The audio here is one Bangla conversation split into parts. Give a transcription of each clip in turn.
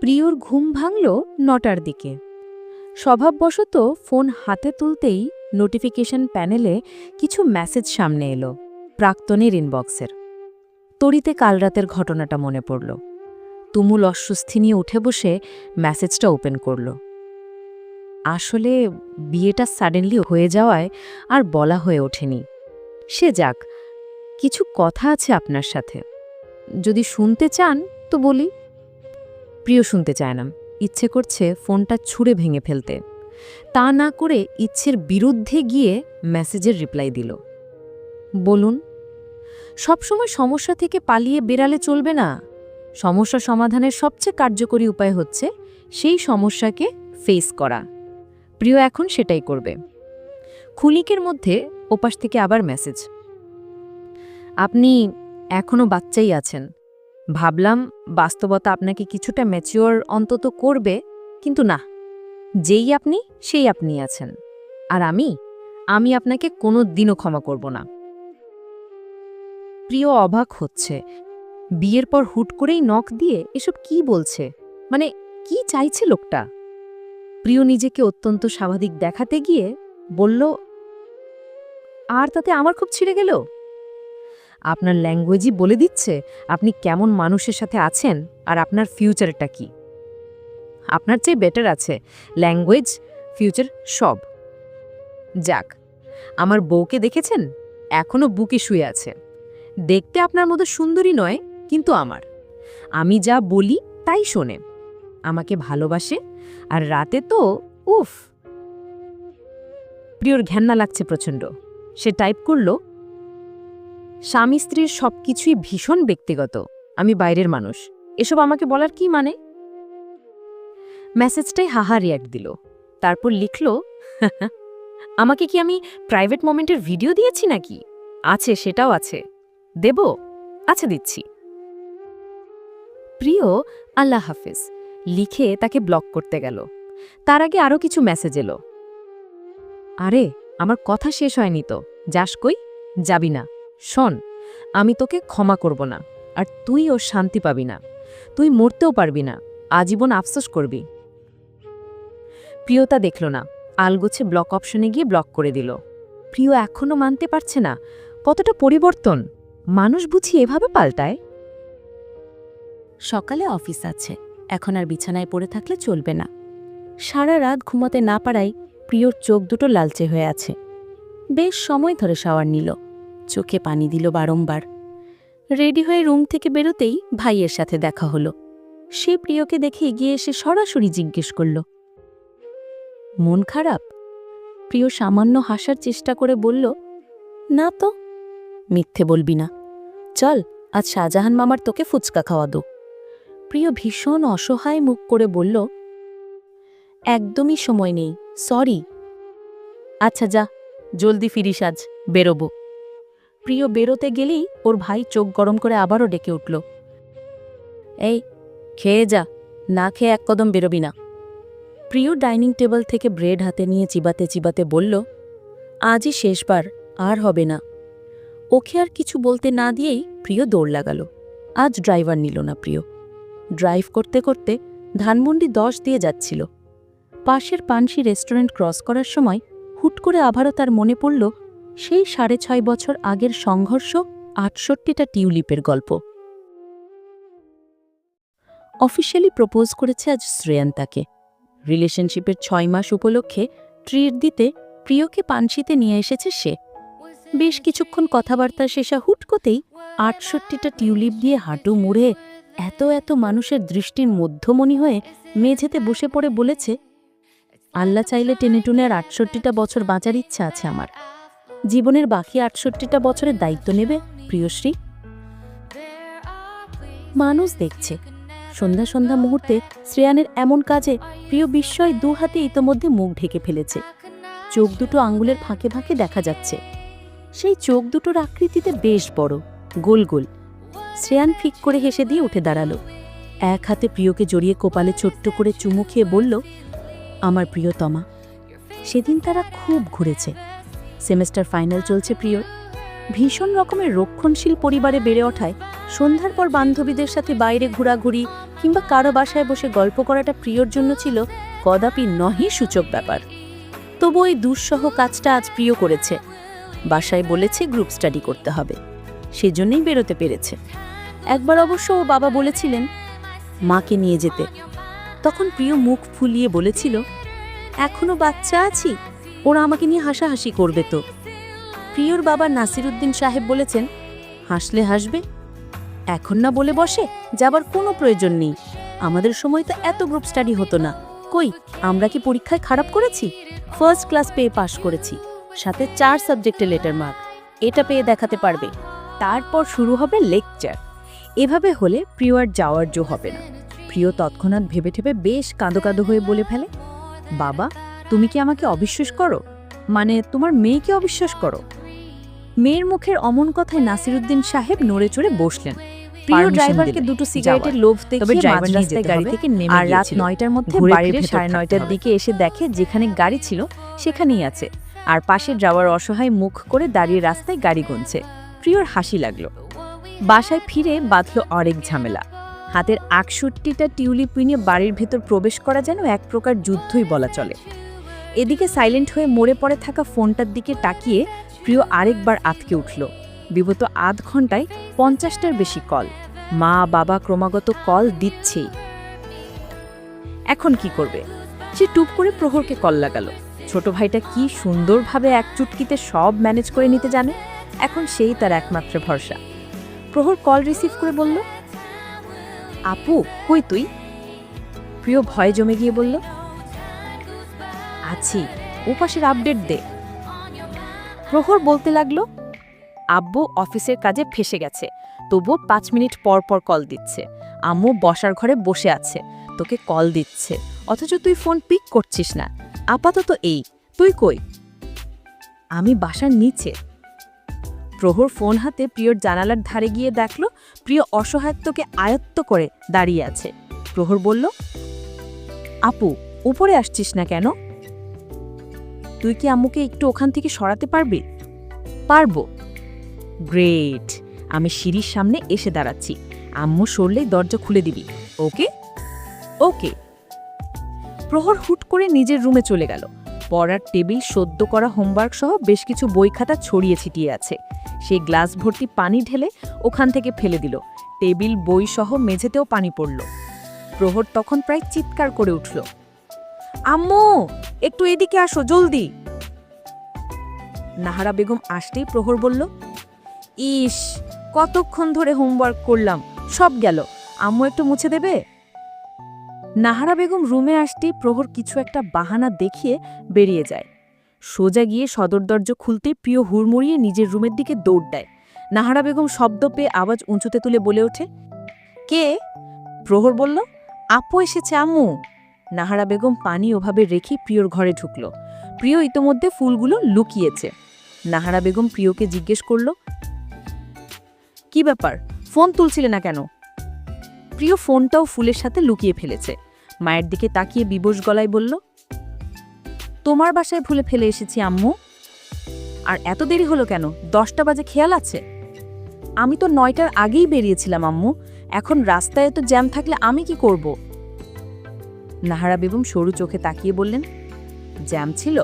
প্রিয়র ঘুম ভাঙল নটার দিকে। স্বভাববশত ফোন হাতে তুলতেই নোটিফিকেশন প্যানেলে কিছু মেসেজ সামনে এলো, প্রাক্তনের ইনবক্সের তড়িতে কাল রাতের ঘটনাটা মনে পড়ল। তুমুল অস্বস্তি নিয়ে উঠে বসে মেসেজটা ওপেন করল। আসলে বিয়েটা সাডেনলি হয়ে যাওয়ায় আর বলা হয়ে ওঠেনি। সে যাক, কিছু কথা আছে আপনার সাথে। যদি শুনতে চান তো বলি। প্রিয় শুনতে চায় না। ইচ্ছে করছে ফোনটা ছুঁড়ে ভেঙে ফেলতে। তা না করে ইচ্ছের বিরুদ্ধে গিয়ে মেসেজের রিপ্লাই দিল। বলুন, সবসময় সমস্যা থেকে পালিয়ে বেরালে চলবে না? সমস্যা সমাধানের সবচেয়ে কার্যকরী উপায় হচ্ছে সেই সমস্যাকে ফেস করা। প্রিয় এখন সেটাই করবে। খুলিকের মধ্যে ওপাশ থেকে আবার মেসেজ। আপনি এখনও বাচ্চাই আছেন। ভাবলাম বাস্তবতা আপনাকে কিছুটা ম্যাচিওর অন্তত করবে, কিন্তু না। যেই আপনি, সেই আপনি আছেন। আর আমি আমি আপনাকে কোনো দিনও ক্ষমা করব না। প্রিয় অবাক হচ্ছে, বিয়ের পর হুট করেই নখ দিয়ে এসব কি বলছে? মানে কি চাইছে লোকটা? প্রিয় নিজেকে অত্যন্ত স্বাভাবিক দেখাতে গিয়ে বলল, আর তাতে আমার খুব ছিঁড়ে গেল? আপনার ল্যাঙ্গুয়েজই বলে দিচ্ছে আপনি কেমন মানুষের সাথে আছেন আর আপনার ফিউচারটা কি। আপনার চেয়ে বেটার আছে ল্যাঙ্গুয়েজ ফিউচার সব। যাক, আমার বউকে দেখেছেন? এখনও বুকে শুয়ে আছে। দেখতে আপনার মতো সুন্দরী নয়, কিন্তু আমার। আমি যা বলি তাই শোনে। আমাকে ভালোবাসে আর রাতে তো উফ। প্রিয়র ঘেন্না লাগছে প্রচণ্ড। সে টাইপ করল স্বামী স্ত্রীর সব কিছুই ভীষণ ব্যক্তিগত। আমি বাইরের মানুষ। এসব আমাকে বলার কি মানে? মেসেজটাই হাহা রিয়াক্ট দিল। তারপর লিখল আমাকে কি আমি প্রাইভেট মোমেন্টের ভিডিও দিয়েছি নাকি? আছে, সেটাও আছে। দেব? আচ্ছা দিচ্ছি। প্রিয়, আল্লাহ হাফিজ, লিখে তাকে ব্লক করতে গেল। তার আগে আরও কিছু মেসেজ এলো। আরে, আমার কথা শেষ হয়নি তো। যাস কই, যাবি না। শোন, আমি তোকে ক্ষমা করব না, আর তুই ও শান্তি পাবি না। তুই মরতেও পারবি না, আজীবন আফসোস করবি। প্রিয়তা দেখল না, আলগোছে ব্লক অপশনে গিয়ে ব্লক করে দিল। প্রিয় এখনও মানতে পারছে না, কতটা পরিবর্তন, মানুষ বুঝি এভাবে পাল্টায়? সকালে অফিস আছে, এখন আর বিছানায় পড়ে থাকলে চলবে না। সারা রাত ঘুমাতে না পারায় প্রিয়র চোখ দুটো লালচে হয়ে আছে। বেশ সময় ধরে শাওয়ার নিল। চোখে পানি দিল বারংবার। রেডি হয়ে রুম থেকে বেরোতেই ভাইয়ের সাথে দেখা হলো। সে প্রিয়কে দেখে এগিয়ে এসে সরাসরি জিজ্ঞেস করল, মন খারাপ? প্রিয় সামান্য হাসার চেষ্টা করে বলল, না তো। মিথ্যে বলবি না। চল, আজ শাহজাহান মামার তোকে ফুচকা খাওয়া দো। প্রিয় ভীষণ অসহায় মুখ করে বলল, একদমই সময় নেই, সরি। আচ্ছা যা, জলদি ফিরিস আজ, বেরোবো। প্রিয় বেরোতে গেলেই ওর ভাই চোখ গরম করে আবারও ডেকে উঠল। এই, খেয়ে যা, না খেয়ে এক কদম বেরোবি না। প্রিয় ডাইনিং টেবিল থেকে ব্রেড হাতে নিয়ে চিবাতে চিবাতে বলল, আজই শেষবার, আর হবে না। ওকে আর কিছু বলতে না দিয়েই প্রিয় দৌড় লাগালো। আজ ড্রাইভার নিল না প্রিয়। ড্রাইভ করতে করতে ধানমন্ডি দশ দিয়ে যাচ্ছিল। পাশের পানসি রেস্টুরেন্ট ক্রস করার সময় হুট করে আবারও তার মনে পড়ল সেই সাড়ে ছয় বছর আগের সংঘর্ষ আটষট্টিটা টিউলিপের গল্প। অফিসিয়ালি প্রপোজ করেছে আজ শ্রেয়ান তাকে রিলেশনশিপের ছয় মাস উপলক্ষে ট্রিট দিতে প্রিয়কে পানসিতে নিয়ে এসেছে সে। বেশ কিছুক্ষণ কথাবার্তা শেষা হুটকোতেই আটষট্টিটা টিউলিপ দিয়ে হাঁটু মুড়ে এত এত মানুষের দৃষ্টির মধ্যমণি হয়ে মেঝেতে বসে পড়ে বলেছে, আল্লাহ চাইলে টেনে টুনে আর আটষট্টিটা বছর বাঁচার ইচ্ছা আছে আমার। জীবনের বাকি আটষট্টিটা বছরের দায়িত্ব নেবে প্রিয়শ্রী। মানুষ দেখছে। সন্ধ্যা সন্ধ্যা মুহূর্তে শ্রেয়ানের এমন কাজে প্রিয় বিস্ময় দু হাতে ইতোমধ্যে মুখ ঢেকে ফেলেছে। চোখ দুটো আঙ্গুলের ফাঁকে ফাঁকে দেখা যাচ্ছে। সেই চোখ দুটোর আকৃতিতে বেশ বড়, গোল গোল। শ্রেয়ান ফিক করে হেসে দিয়ে উঠে দাঁড়াল। এক হাতে প্রিয়কে জড়িয়ে কোপালে ছোট্ট করে চুমু খেয়ে বলল, আমার প্রিয়তমা, সেদিন তারা খুব ঘুরেছে। সেমেস্টার ফাইনাল চলছে প্রিয়। ভীষণ রকমের রক্ষণশীল পরিবারে বেড়ে ওঠায় সন্ধ্যার পর বান্ধবীদের সাথে বাইরে ঘোরাঘুরি কিংবা কারও বাসায় বসে গল্প করাটা প্রিয়র জন্য ছিল কদাপি নহি সূচক ব্যাপার। তবু ওই দুঃসহ কাজটা আজ প্রিয় করেছে। বাসায় বলেছে গ্রুপ স্টাডি করতে হবে। সেজন্যই বেরোতে পেরেছে। একবার অবশ্য ও বাবা বলেছিলেন, মাকে নিয়ে যেতে। তখন প্রিয় মুখ ফুলিয়ে বলেছিল, এখনও বাচ্চা আছি? ওরা আমাকে নিয়ে হাসাহাসি করবে তো। প্রিয়র বাবা নাসিরুদ্দিন সাহেব বলেছেন, হাসলে হাসবে, এখন না বলে বসে, যাবার কোনো প্রয়োজন নেই। আমাদের সময় তো এত গ্রুপ স্টাডি হতো না। কই, আমরা কি পরীক্ষায় খারাপ করেছি? ফার্স্ট ক্লাস পেয়ে পাশ করেছি। সাথে চার সাবজেক্টে লেটার মার্ক এটা পেয়ে দেখাতে পারবে। তারপর শুরু হবে লেকচার এভাবে হলে প্রিয় আর যাওয়ার জো হবে না। প্রিয় তৎক্ষণাৎ ভেবে ঠেবে বেশ কাঁদো কাঁদো হয়ে বলে ফেলে, বাবা তুমি কি আমাকে অবিশ্বাস করো? মানে তোমার মেয়েকে অবিশ্বাস করো? মেয়ের মুখের অমন কথায় নাসিরুদ্দিন সাহেব নড়ে চড়ে বসলেন। প্রিয় ড্রাইভারকে দুটো সিগারেটের লোভ দেখিয়ে ড্রাইভার মাঝ নিয়ে রাস্তায় যেতে গাড়ি থেকে নেমে আর রাত নয়টার মধ্যে বাড়ির সাড়ে নয়টার দিকে দিকে এসে দেখে যেখানে গাড়ি ছিল সেখানেই আছে। আর পাশে যাওয়ার অসহায় মুখ করে দাঁড়িয়ে রাস্তায় গাড়ি গুনছে। প্রিয়র হাসি লাগল। বাসায় ফিরে বাঁধল অরেক ঝামেলা। হাতের আকষট্টিটা টিউলিপ নিয়ে বাড়ির ভেতর প্রবেশ করা যেন এক প্রকার যুদ্ধই বলা চলে। এদিকে সাইলেন্ট হয়ে মরে পড়ে থাকা ফোনটার দিকে তাকিয়ে প্রিয় আরেকবার আতকে উঠল। বিগত আধ ঘন্টায় পঞ্চাশটার বেশি কল। মা, বাবা ক্রমাগত কল দিচ্ছেই। এখন কি করবে? সে টুপ করে প্রহরকে কল লাগালো। ছোট ভাইটা কি সুন্দরভাবে এক চুটকিতে সব ম্যানেজ করে নিতে জানে? এখন সেই তার একমাত্র ভরসা। প্রহর কল রিসিভ করে বলল, আপু, কই তুই? প্রিয় ভয় জমে গিয়ে বলল আছি ওপাশের আপডেট দে। প্রহর বলতে লাগল, আব্বু অফিসের কাজে ফেসে গেছে, তবুও পাঁচ মিনিট পর পর কল দিচ্ছে। আম্মু বসার ঘরে বসে আছে, তোকে কল দিচ্ছে, অথচ তুই ফোন পিক করছিস না। আপাতত এই, তুই কই? আমি বাসার নিচে। প্রহর ফোন হাতে প্রিয়র জানালার ধারে গিয়ে দেখল, প্রিয় অসহায়ত্বকে আয়ত্ত করে দাঁড়িয়ে আছে। প্রহর বলল, আপু, উপরে আসছিস না কেন? তুই কি আম্মুকে একটু ওখান থেকে সরাতে পারবি? পারব। গ্রেট। আমি সিঁড়ির সামনে এসে দাঁড়াচ্ছি। আম্মু সরলেই দরজা খুলে দিবি। ওকে? ওকে। প্রহর হুট করে নিজের রুমে চলে গেল। পড়ার টেবিল সদ্য করা হোমওয়ার্ক সহ বেশ কিছু বই খাতা ছড়িয়ে ছিটিয়ে আছে। সে গ্লাস ভর্তি পানি ঢেলে ওখান থেকে ফেলে দিল। টেবিল, বই সহ মেঝেতেও পানি পড়ল। প্রহর তখন প্রায় চিৎকার করে উঠল। আম্মু, একটু এদিকে আসো, জলদি। নাহারা বেগম আসতেই প্রহর বলল, ইস, কতক্ষণ ধরে হোমওয়ার্ক করলাম, সব গেল, আম্মু একটু মুছে দেবে? নাহারা বেগম রুমে আসতেই প্রহর কিছু একটা বাহানা দেখিয়ে বেরিয়ে যায়। সোজা গিয়ে সদর দরজা খুলতে প্রিয় হুড়মুড়িয়ে নিজের রুমের দিকে দৌড় দেয়। নাহারা বেগম শব্দ পেয়ে আওয়াজ উঁচুতে তুলে বলে ওঠে, কে? প্রহর বলল, আপু এসেছে, আম্মু। নাহারা বেগম পানি ওভাবে রেখে প্রিয়র ঘরে ঢুকল। প্রিয় ইতোমধ্যে ফুলগুলো লুকিয়েছে। নাহারা বেগম প্রিয়কে জিজ্ঞেস করল, কি ব্যাপার? ফোন তুলছিলে না কেন? প্রিয় ফোনটাও ফুলের সাথে লুকিয়ে ফেলেছে। মায়ের দিকে তাকিয়ে বিবশ গলায় বলল, তোমার বাসায় ভুলে ফেলে এসেছি, আম্মু। আর এত দেরি হলো কেন? দশটা বাজে খেয়াল আছে? আমি তো নয়টার আগেই বেরিয়েছিলাম, আম্মু। এখন রাস্তায় তো জ্যাম থাকলে আমি কি করব? নাহারা বেগম সরু চোখে তাকিয়ে বললেন, জ্যাম ছিল?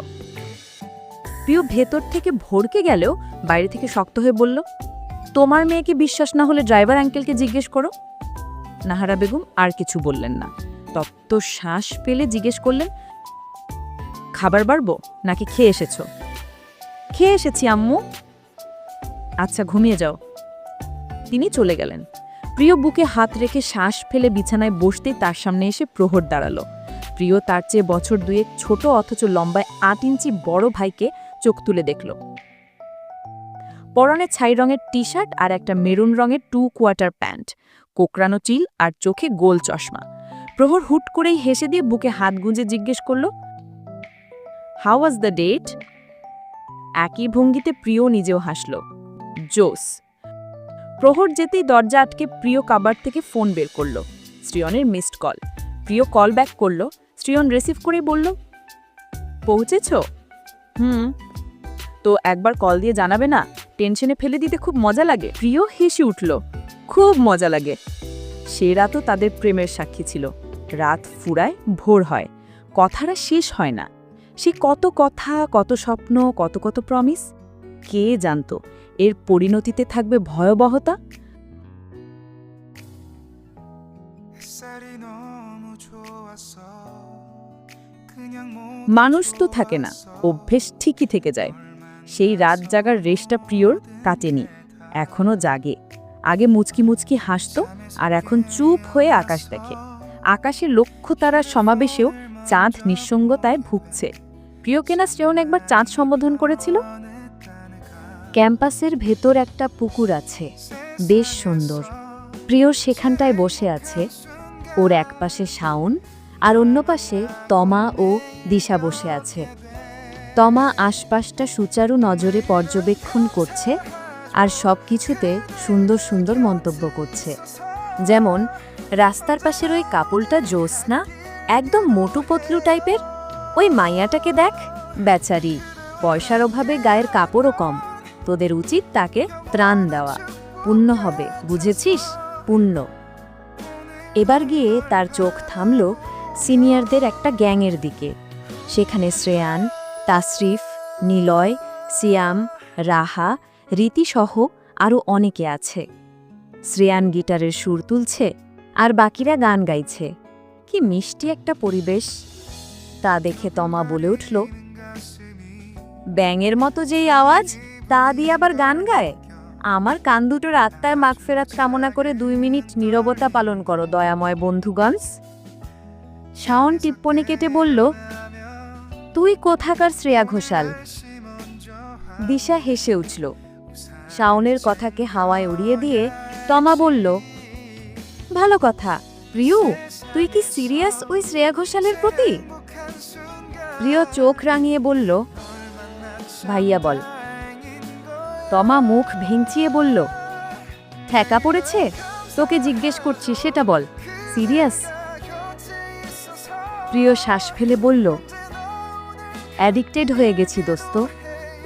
প্রিয় ভেতর থেকে ভরকে গেলেও বাইরে থেকে শক্ত হয়ে বলল, তোমার মেয়েকে বিশ্বাস না হলে ড্রাইভার আঙ্কেলকে জিজ্ঞেস করো? নাহারা বেগম আর কিছু বললেন না। তপ্ত শ্বাস পেলে জিজ্ঞেস করলেন, খাবার বাড়বো নাকি খেয়ে এসেছ? খেয়ে এসেছি, আম্মু। আচ্ছা ঘুমিয়ে যাও। তিনি চলে গেলেন। প্রিয় বুকে হাত রেখে শ্বাস ফেলে বিছানায় বসতেই তার সামনে এসে প্রহর দাঁড়াল। প্রিয় তার চেয়ে বছর দুয়েক ছোট অথচ লম্বায় আট ইঞ্চি বড় ভাইকে চোখ তুলে দেখল। পরনে ছাই রঙের টি শার্ট আর একটা মেরুন রঙের টু কোয়ার্টার প্যান্ট, কোকড়ানো চিল আর চোখে গোল চশমা। প্রহর হুট করেই হেসে দিয়ে বুকে হাত গুঁজে জিজ্ঞেস করল হাউ ওয়াজ দ্য ডেট একই ভঙ্গিতে প্রিয় নিজেও হাসল, জোস। প্রহর যেতেই দরজা আটকে প্রিয় কাবার থেকে ফোন বের করল। শ্রিয়নের missed call Priya call back করল। শ্রিয়ন রিসিভ করে বলল, পৌঁছেছ? হুম। তো একবার কল দিয়ে জানাবে না? টেনশনে ফেলে দিতে খুব মজা লাগে? প্রিয় হেসে উঠল, খুব মজা লাগে। সে রাতও তাদের প্রেমের সাক্ষী ছিল। রাত ফুরায়, ভোর হয়। কথাটা শেষ হয় না। সে কত কথা, কত স্বপ্ন, কত কত প্রমিস কে জানতো? এর পরিণতিতে থাকবে ভয়াবহতা? মানুষ তো থাকে না, অভ্যেস ঠিকই থেকে যায়। সেই রাত জাগার রেশটা প্রিয়র কাটেনি, এখনও জাগে। আগে মুচকি মুচকি হাসতো, আর এখন চুপ হয়ে আকাশ দেখে। আকাশে লক্ষ তারার সমাবেশেও চাঁদ নিঃসঙ্গতায় ভুগছে। প্রিয় কেনা শ্রেয়ন একবার চাঁদ সম্বোধন করেছিল? ক্যাম্পাসের ভেতর একটা পুকুর আছে, বেশ সুন্দর। প্রিয় সেখানটায় বসে আছে, ওর এক পাশে শাওন, আর অন্য পাশে তমা ও দিশা বসে আছে। তমা আশপাশটা সুচারু নজরে পর্যবেক্ষণ করছে আর সব কিছুতে সুন্দর সুন্দর মন্তব্য করছে। যেমন, রাস্তার পাশের ওই কাপড়টা জ্যোৎস্না, একদম মোটু পতলু টাইপের, ওই মাইয়াটাকে দেখ, বেচারি। পয়সার অভাবে গায়ের কাপড়ও কম। তোদের উচিত তাকে ত্রাণ দেওয়া। পুণ্য হবে, বুঝেছিস? পুণ্য। এবার গিয়ে তার চোখ থামল সিনিয়রদের একটা গ্যাংয়ের দিকে। সেখানে শ্রেয়ান, তাসরিফ, নিলয়, সিয়াম, রাহা, রীতিসহ আরও অনেকে আছে। শ্রেয়ান গিটারের সুর তুলছে আর বাকিরা গান গাইছে। কি মিষ্টি একটা পরিবেশ। তা দেখে তমা বলে উঠল, ব্যাঙের মতো যেই আওয়াজ তা দিয়ে আবার গান গায়? আমার কান দুটোর আত্মার মাগফেরাত কামনা করে দুই মিনিট নীরবতা পালন করো, দয়াময় বন্ধুগঞ্জ। শাওন টিপ্পনি কেটে বলল, তুই কোথাকার শ্রেয়া ঘোষাল? দিশা হেসে উঠল। শাওনের কথাকে হাওয়ায় উড়িয়ে দিয়ে তমা বলল, ভালো কথা। প্রিয়, তুই কি সিরিয়াস ওই শ্রেয়া ঘোষালের প্রতি? প্রিয় চোখ রাঙিয়ে বলল, ভাইয়া বল। তমা মুখ ভেঙচিয়ে বলল, ঠেকা পড়েছে? তোকে জিজ্ঞেস করছি, সেটা বল। সিরিয়াস? প্রিয় শ্বাস ফেলে বলল, অ্যাডিক্টেড হয়ে গেছি দোস্ত।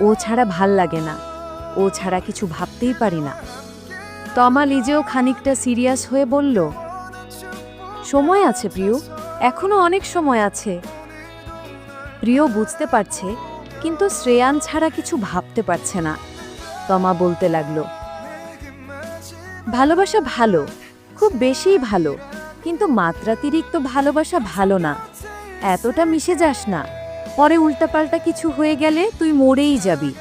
ও ছাড়া ভালো লাগে না। ও ছাড়া কিছু ভাবতেই পারি না। তমা লিজেও খানিকটা সিরিয়াস হয়ে বলল, সময় আছে প্রিয়, এখনও অনেক সময় আছে। প্রিয় বুঝতে পারছে, কিন্তু শ্রেয়ান ছাড়া কিছু ভাবতে পারছে না। তমা বলতে লাগল, ভালোবাসা ভালো, খুব বেশিই ভালো, কিন্তু মাত্রাতিরিক্ত ভালোবাসা ভালো না। এতটা মিশে যাস না। পরে উল্টাপাল্টা কিছু হয়ে গেলে তুই মরেই যাবি।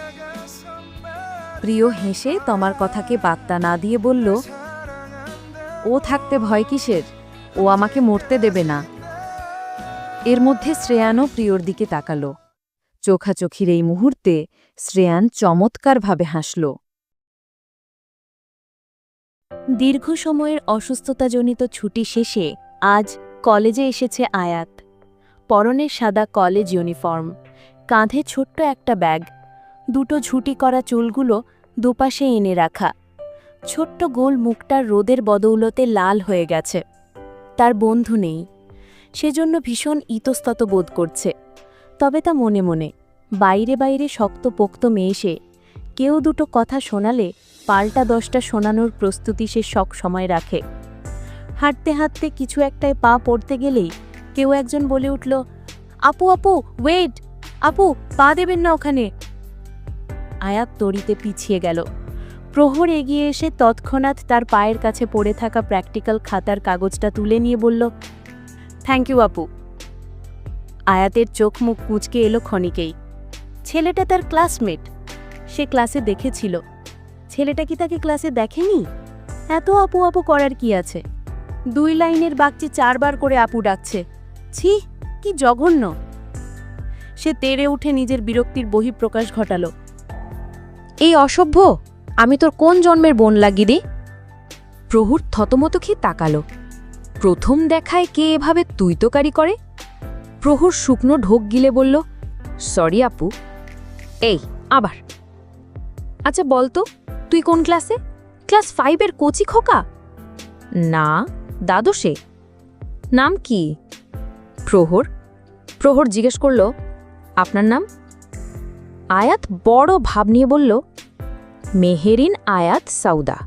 প্রিয় হেসে তমার কথাকে বার্তা না দিয়ে বলল, ও থাকতে ভয় কিসের? ও আমাকে মরতে দেবে না। এর মধ্যে শ্রেয়ানও প্রিয়র দিকে তাকালো। চোখাচোখির এই মুহূর্তে শ্রেয়ান চমৎকারভাবে হাসল। দীর্ঘ সময়ের অসুস্থতাজনিত ছুটি শেষে আজ কলেজে এসেছে আয়াত। পরনে সাদা কলেজ ইউনিফর্ম, কাঁধে ছোট্ট একটা ব্যাগ, দুটো ঝুটি করা চুলগুলো দুপাশে এনে রাখা। ছোট্ট গোল মুখটার রোদের বদৌলতে লাল হয়ে গেছে। তার বন্ধু নেই, সেজন্য ভীষণ ইতস্তত বোধ করছে। তবে তা মনে মনে। বাইরে বাইরে শক্তপোক্ত মেয়েসে কেউ দুটো কথা শোনালে পাল্টা দশটা শোনানোর প্রস্তুতি সে সব সময় রাখে। হাঁটতে হাঁটতে কিছু একটায় পা পড়তে গেলেই কেউ একজন বলে উঠল, আপু আপু ওয়েট আপু, পা দেবেন না ওখানে! আয়াত তরিতে পিছিয়ে গেল। প্রহর এগিয়ে এসে তৎক্ষণাৎ তার পায়ের কাছে পড়ে থাকা প্র্যাকটিক্যাল খাতার কাগজটা তুলে নিয়ে বলল থ্যাংক ইউ আপু। আয়াতের চোখ মুখ কুঁচকে এলো ক্ষণিকেই। ছেলেটা তার ক্লাসমেট। সে ক্লাসে দেখেছিল। ছেলেটা কি তাকে ক্লাসে দেখেনি? এত আপু আপু করার কি আছে? দুই লাইনের বাগচি চারবার করে আপু ডাকছে, ছি, কি জঘন্য। সে তেড়ে উঠে নিজের বিরক্তির বহিঃপ্রকাশ ঘটালো। এই অসভ্য, আমি তোর কোন জন্মের বোন লাগি লাগিদি প্রহুর থতমত খেয়ে তাকালো। প্রথম দেখায় কে এভাবে তুইতকারি করে? প্রহুর শুকনো ঢোক গিলে বলল, সরি আপু। এই, আবার। আচ্ছা বলতো তুই কোন ক্লাসে? ক্লাস ফাইভের কোচি খোকা? না, দ্বাদশে। নাম কি? প্রহর। প্রহর জিজ্ঞেস করল, আপনার নাম? আয়াত বড় ভাব নিয়ে বলল, মেহেরিন আয়াত সাউদা।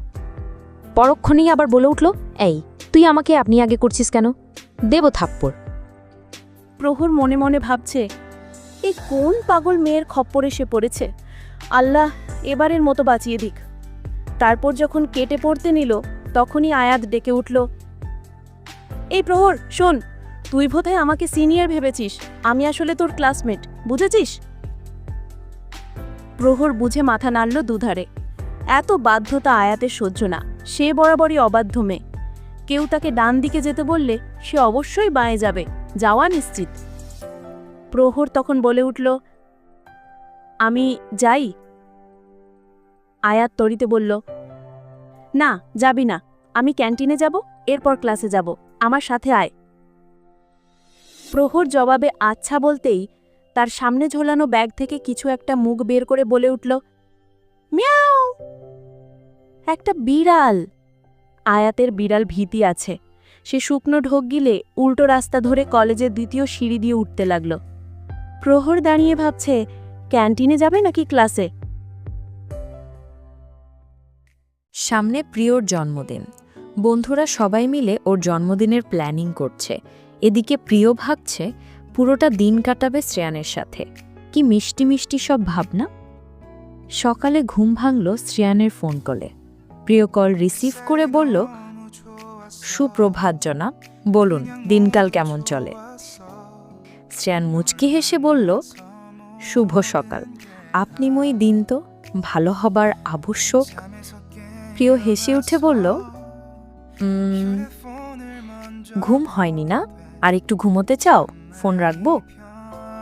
পরক্ষণেই আবার বলে উঠল, এই, তুই আমাকে আপনি আগে করছিস কেন? দেব থাপ্পড়। প্রহর মনে মনে ভাবছে, এ কোন পাগল মেয়ের খপ্পরে সে পড়েছে? আল্লাহ, এবারের মতো বাঁচিয়ে দিক। তারপর যখন কেটে পড়তে নিল, তখনই আয়াত ডেকে উঠল, এই প্রহর, শোন, তুই বোধহয় আমাকে সিনিয়র ভেবেছিস, আমি আসলে তোর ক্লাসমেট, বুঝেছিস? প্রহর বুঝে মাথা নাড়ল দুধারে, এত বাধ্যতা আয়াতের সহ্য না, সে বরাবরই অবাধ্য মেয়ে। কেউ তাকে ডান দিকে যেতে বললে সে অবশ্যই বাঁয়ে যাবে। যাওয়া নিশ্চিত। প্রহর তখন বলে উঠল, আমি যাই? আয়াত তরিতে বলল, না, যাবি না। আমি ক্যান্টিনে যাব, এরপর ক্লাসে যাব। আমার সাথে আয়। প্রহর জবাবে আচ্ছা বলতেই তার সামনে ঝোলানো ব্যাগ থেকে কিছু একটা মুখ বের করে বলে উঠল, মিয়াও! একটা বিড়াল! আয়াতের বিড়াল ভীতি আছে। সে শুকনো ঢোক গিলে উল্টো রাস্তা ধরে কলেজের দ্বিতীয় সিঁড়ি দিয়ে উঠতে লাগল। প্রহর দাঁড়িয়ে ভাবছে, ক্যান্টিনে যাবে নাকি ক্লাসে? সামনে প্রিয়র জন্মদিন। বন্ধুরা সবাই মিলে ওর জন্মদিনের প্ল্যানিং করছে। এদিকে প্রিয় ভাবছে, পুরোটা দিন কাটাবে শ্রেয়ানের সাথে। কি মিষ্টি মিষ্টি সব ভাবনা? সকালে ঘুম ভাঙল শ্রেয়ানের ফোন কলে। প্রিয় কল রিসিভ করে বলল সুপ্রভাত জনাব, বলুন, দিনকাল কেমন চলে? শ্রেয়ান মুচকি হেসে বলল, শুভ সকাল। আপনি মই দিন তো ভালো হবার আবশ্যক? প্রিয় হেসে উঠে বলল ঘুম হয়নি না? আর একটু ঘুমোতে চাও? ফোন রাখব?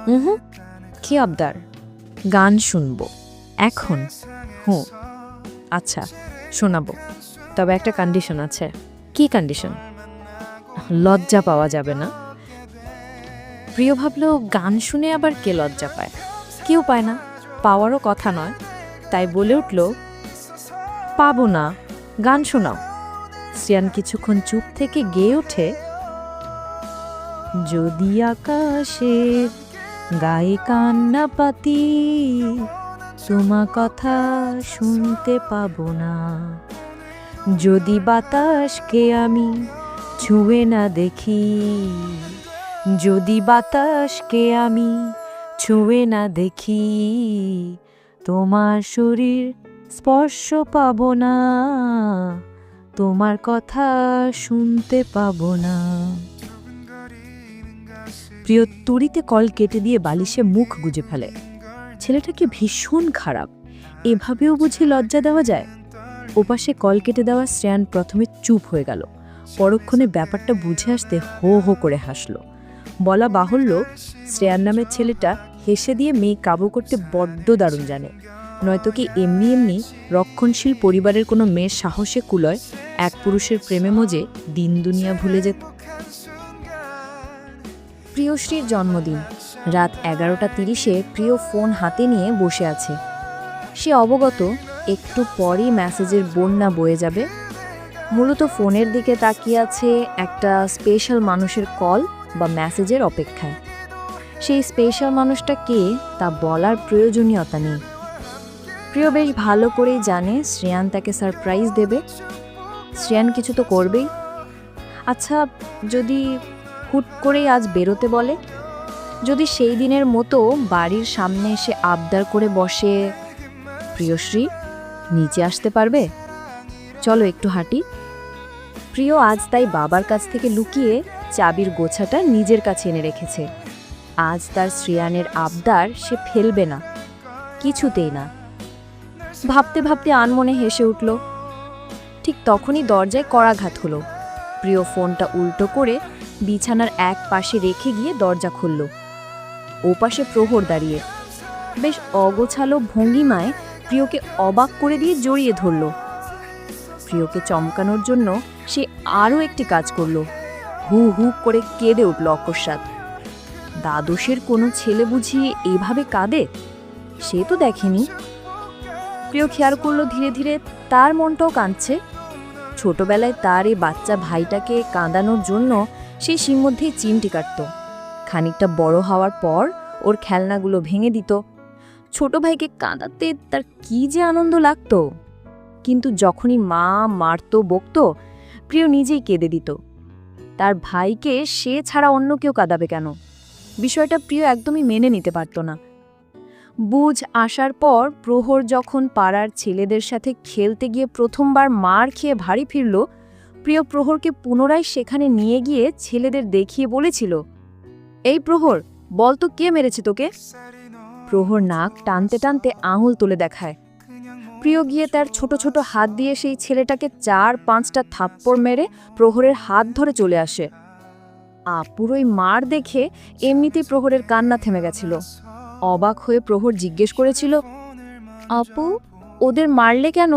হুম কি আবদার? গান শুনব। এখন? হুঁ। আচ্ছা শোনাবো। তবে একটা কন্ডিশন আছে। কি কন্ডিশন লজ্জা পাওয়া যাবে না। প্রিয় ভাবলো, গান শুনে আবার কে লজ্জা পায়? কেউ পায় না। পাওয়ারও কথা নয়। তাই বলে উঠল, পাবো না। গান শোনাও। শ্রিয়ান কিছুক্ষণ চুপ থেকে গেয়ে ওঠে, যদি আকাশের গায়ে কান্না পাতি, তোমা কথা শুনতে পাবো না। যদি বাতাসকে আমি ছুঁয়ে না দেখি, যদি বাতাসকে আমি ছুঁয়ে না দেখি, তোমার শরীর স্পর্শ পাবো না, তোমার কথা শুনতে পাবো না। প্রিয় তুড়িতে কল কেটে দিয়ে বালিশে মুখ গুজে ফেলে। ছেলেটা কি ভীষণ খারাপ? এভাবেও বুঝি লজ্জা দেওয়া যায়? ওপাশে কল কেটে দেওয়া শ্রেয়ান প্রথমে চুপ হয়ে গেল। পরক্ষণে ব্যাপারটা বুঝে আসতে হো হো করে হাসলো। বলা বাহুল্য, শ্রেয়ান নামের ছেলেটা হেসে দিয়ে মেয়ে কাবু করতে বড্ড দারুণ জানে। নয়তো কি এমনি এমনি রক্ষণশীল পরিবারের কোনো মেয়ের সাহসে কুলয় এক পুরুষের প্রেমে মজে দিন দুনিয়া ভুলে যেত। প্রিয়শ্রীর জন্মদিন। রাত এগারোটা তিরিশে প্রিয় ফোন হাতে নিয়ে বসে আছে। সে অবগত একটু পরই মেসেজের বন্যা বয়ে যাবে। মূলত ফোনের দিকে তাকিয়ে আছে একটা স্পেশাল মানুষের কল বা মেসেজের অপেক্ষায়। সেই স্পেশাল মানুষটা কে তা বলার প্রয়োজনীয়তা নেই। প্রিয় বেশ ভালো করেই জানে শ্রেয়ান তাকে সারপ্রাইজ দেবে। শ্রেয়ান কিছু তো করবেই। আচ্ছা যদি হুট করেই আজ বেরোতে বলে? যদি সেই দিনের মতো বাড়ির সামনে এসে আবদার করে বসে? প্রিয়শ্রী? নিচে আসতে পারবে? চলো একটু হাঁটি। প্রিয় আজ তাই বাবার কাছ থেকে লুকিয়ে চাবির গোছাটা নিজের কাছে এনে রেখেছে। আজ তার শ্রেয়ানের আবদার সে ফেলবে না। কিছুতেই না। ভাবতে ভাবতে আনমনে হেসে উঠল। ঠিক তখনই দরজায় কড়াঘাত হলো। প্রিয় ফোনটা উল্টো করে বিছানার এক পাশে রেখে গিয়ে দরজা খুলল। ওপাশে প্রহর দাঁড়িয়ে। বেশ অগোছালো ভঙ্গিমায় প্রিয়কে অবাক করে দিয়ে জড়িয়ে ধরল। প্রিয়কে চমকানোর জন্য সে আরও একটি কাজ করল। হু হু করে কেঁদে উঠল অকস্মাৎ। দ্বাদশের কোনো ছেলে বুঝি এইভাবে কাঁদে? সে তো দেখেনি। প্রিয় খেয়াল করল ধীরে ধীরে, তার মনটাও কাঁদছে। ছোটবেলায় তার এই বাচ্চা ভাইটাকে কাঁদানোর জন্য সে সির মধ্যেই চিমটি কাটত। খানিকটা বড় হওয়ার পর ওর খেলনাগুলো ভেঙে দিত। ছোট ভাইকে কাঁদাতে তার কি যে আনন্দ লাগতো। কিন্তু যখনই মা মারতো, বকতো, প্রিয় নিজেই কেঁদে দিত। তার ভাইকে সে ছাড়া অন্য কেউ কাঁদাবে কেন? বিষয়টা প্রিয় একদমই মেনে নিতে পারত না। বুঝ আসার পর প্রহর যখন পাড়ার ছেলেদের সাথে খেলতে গিয়ে প্রথমবার মার খেয়ে ভারী ফিরল, প্রিয় প্রহরকে পুনরায় সেখানে নিয়ে গিয়ে ছেলেদের দেখিয়ে বলেছিল, এই প্রহর, বল তো কে মেরেছে তোকে? প্রহর নাক টানতে টানতে আঙুল তুলে দেখায়। প্রিয় গিয়ে তার ছোট ছোট হাত দিয়ে সেই ছেলেটাকে চার পাঁচটা থাপ্পড় মেরে প্রহরের হাত ধরে চলে আসে। আপুর ওই মার দেখে এমনিতেই প্রহরের কান্না থেমে গেছিল। অবাক হয়ে প্রহর জিজ্ঞেস করেছিল, আপু, ওদের মারলে কেন?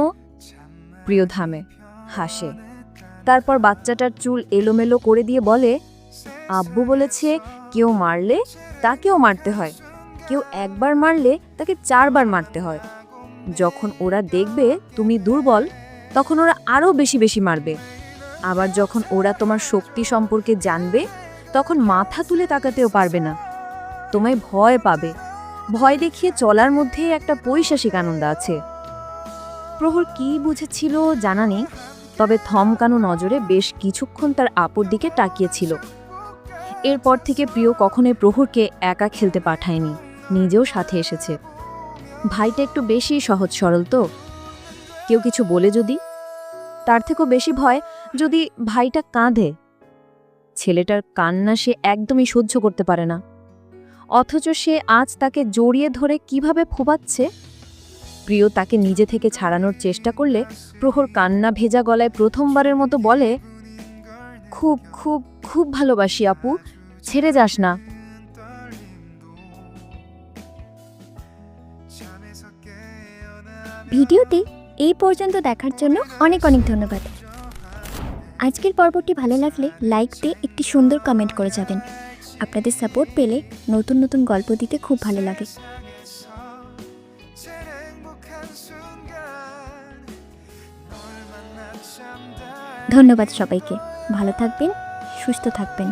প্রিয় থামে হাসে। তারপর বাচ্চাটার চুল এলোমেলো করে দিয়ে বলে, আব্বু বলেছে কেউ মারলে তাকেও মারতে হয়। কেউ একবার মারলে তাকে চারবার মারতে হয়। যখন ওরা দেখবে তুমি দুর্বল, তখন ওরা আরও বেশি বেশি মারবে। আবার যখন ওরা তোমার শক্তি সম্পর্কে জানবে, তখন মাথা তুলে তাকাতেও পারবে না। তোমায় ভয় পাবে। ভয় দেখিয়ে চলার মধ্যেই একটা পৈশাসিক আনন্দ আছে। প্রহর কি বুঝেছিল জানা নেই, তবে থমকানো নজরে বেশ কিছুক্ষণ তার আপর দিকে তাকিয়েছিল। এরপর থেকে প্রিয় কখনোই প্রহরকে একা খেলতে পাঠায়নি। নিজেও সাথে এসেছে। ভাইটা একটু বেশি সহজ সরল তো। কেউ কিছু বলে যদি? তার থেকেও বেশি ভয় যদি ভাইটা কাঁধে ছেলেটার কান্না সে একদমই সহ্য করতে পারে না। অথচ সে আজ তাকে জড়িয়ে ধরে কীভাবে ফোবাচ্ছে? প্রিয় তাকে নিজে থেকে ছাড়ানোর চেষ্টা করলে প্রহর কান্না ভেজা গলায় প্রথমবারের মতো বলে, খুব খুব খুব ভালোবাসি আপু, ছেড়ে যাস না। ভিডিওটি এই পর্যন্ত দেখার জন্য অনেক অনেক ধন্যবাদ। আজকের পর্বটি ভালো লাগলে লাইক দিয়ে একটি সুন্দর কমেন্ট করে যাবেন। আপনাদের সাপোর্ট পেলে নতুন নতুন গল্প দিতে খুব ভালো লাগে। ধন্যবাদ সবাইকে। ভালো থাকবেন, সুস্থ থাকবেন।